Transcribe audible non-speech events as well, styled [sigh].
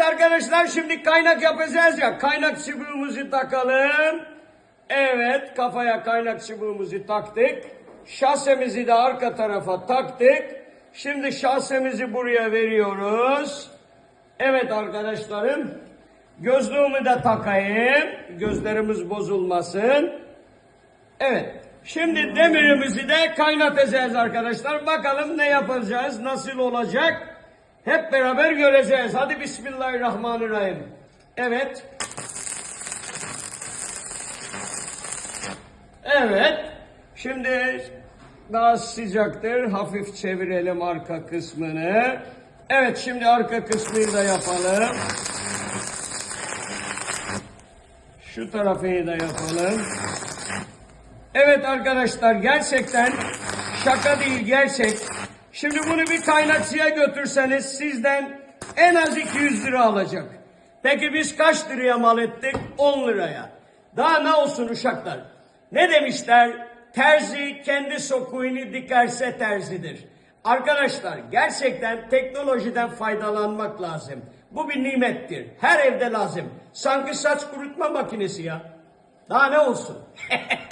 Evet arkadaşlar şimdi kaynak yapacağız ya. Kaynak çubuğumuzu takalım. Evet kafaya kaynak çubuğumuzu taktık. Şasemizi de arka tarafa taktık. Şimdi şasemizi buraya veriyoruz. Evet arkadaşlarım. Gözlüğümü de takayım. Gözlerimiz bozulmasın. Evet. Şimdi demirimizi de kaynatacağız arkadaşlar. Bakalım ne yapacağız, nasıl olacak? Hep beraber göreceğiz. Hadi Bismillahirrahmanirrahim. Evet. Evet. Şimdi daha sıcaktır. Hafif çevirelim arka kısmını. Evet şimdi arka kısmını da yapalım. Şu tarafını da yapalım. Evet arkadaşlar gerçekten şaka değil gerçek. Şimdi bunu bir kaynakçıya götürseniz sizden en az 200 lira alacak. Peki biz kaç liraya mal ettik? 10 liraya. Daha ne olsun uşaklar? Ne demişler? Terzi kendi sokuğunu dikerse terzidir. Arkadaşlar gerçekten teknolojiden faydalanmak lazım. Bu bir nimettir. Her evde lazım. Sanki saç kurutma makinesi ya. Daha ne olsun? [laughs]